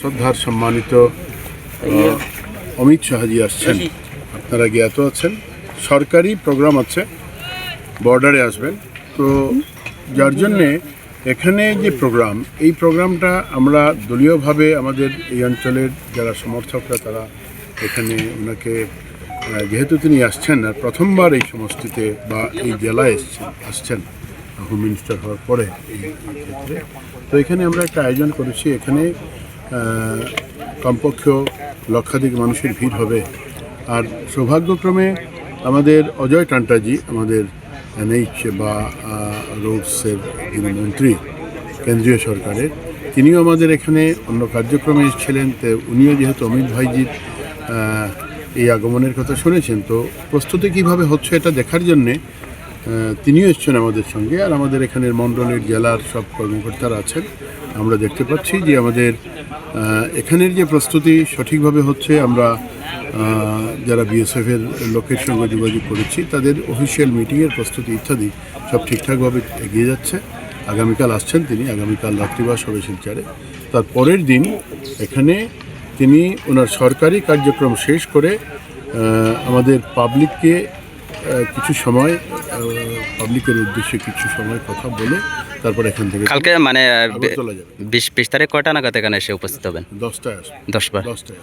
শ্রদ্ধার সম্মানিত অমিত শাহজি আসছেন। আপনারা জ্ঞাত আছেন। সরকারি প্রোগ্রাম আছে বর্ডারে আসবেন। তো যার জন্যে এখানে যে প্রোগ্রাম এই প্রোগ্রামটা আমরা দলীয়ভাবে আমাদের এই অঞ্চলের যারা সমর্থকরা তারা এখানে ওনাকে যেহেতু তিনি আসছেন আর প্রথমবার এই সমষ্টিতে বা এই জেলায় এসছেন আসছেন হোম মিনিস্টার হওয়ার পরে এই ক্ষেত্রে। তো এখানে আমরা একটা আয়োজন করেছি। এখানে কমপক্ষে লক্ষাধিক মানুষের ভিড় হবে। আর সৌভাগ্যক্রমে আমাদের অজয় টান্টাজি, আমাদের এনএইচ বা রোডসের যিনি মন্ত্রী, কেন্দ্রীয় সরকারের, তিনিও আমাদের এখানে অন্য কার্যক্রমে এসেছিলেন। তো উনিও যেহেতু অমিত ভাইজির এই আগমনের কথা শুনেছেন, তো প্রস্তুতি কীভাবে হচ্ছে এটা দেখার জন্যে তিনিও এসছেন আমাদের সঙ্গে। আর আমাদের এখানের মণ্ডলের জেলার সব কর্মকর্তারা আছেন। আমরা দেখতে পাচ্ছি যে আমাদের এখানের যে প্রস্তুতি সঠিকভাবে হচ্ছে আমরা যারা বিএসএফের লোকের সঙ্গে যোগাযোগ করেছি, তাদের অফিসিয়াল মিটিংয়ের প্রস্তুতি ইত্যাদি সব ঠিকঠাকভাবে এগিয়ে যাচ্ছে। আগামীকাল আসছেন তিনি, আগামীকাল রাত্রিবাস হবে শিলচরে। তার পরের দিন এখানে তিনি ওনার সরকারি কার্যক্রম শেষ করে আমাদের পাবলিককে কিছু সময় পাবলিকের উদ্দেশ্যে কিছু সময় কথা বলে তারপর এখান থেকে কালকে মানে যাবে। বিশ বিশ তারিখ কয়টা নাগাদ এখানে এসে উপস্থিত হবেন? দশটায় আসবে। দশ দশটায়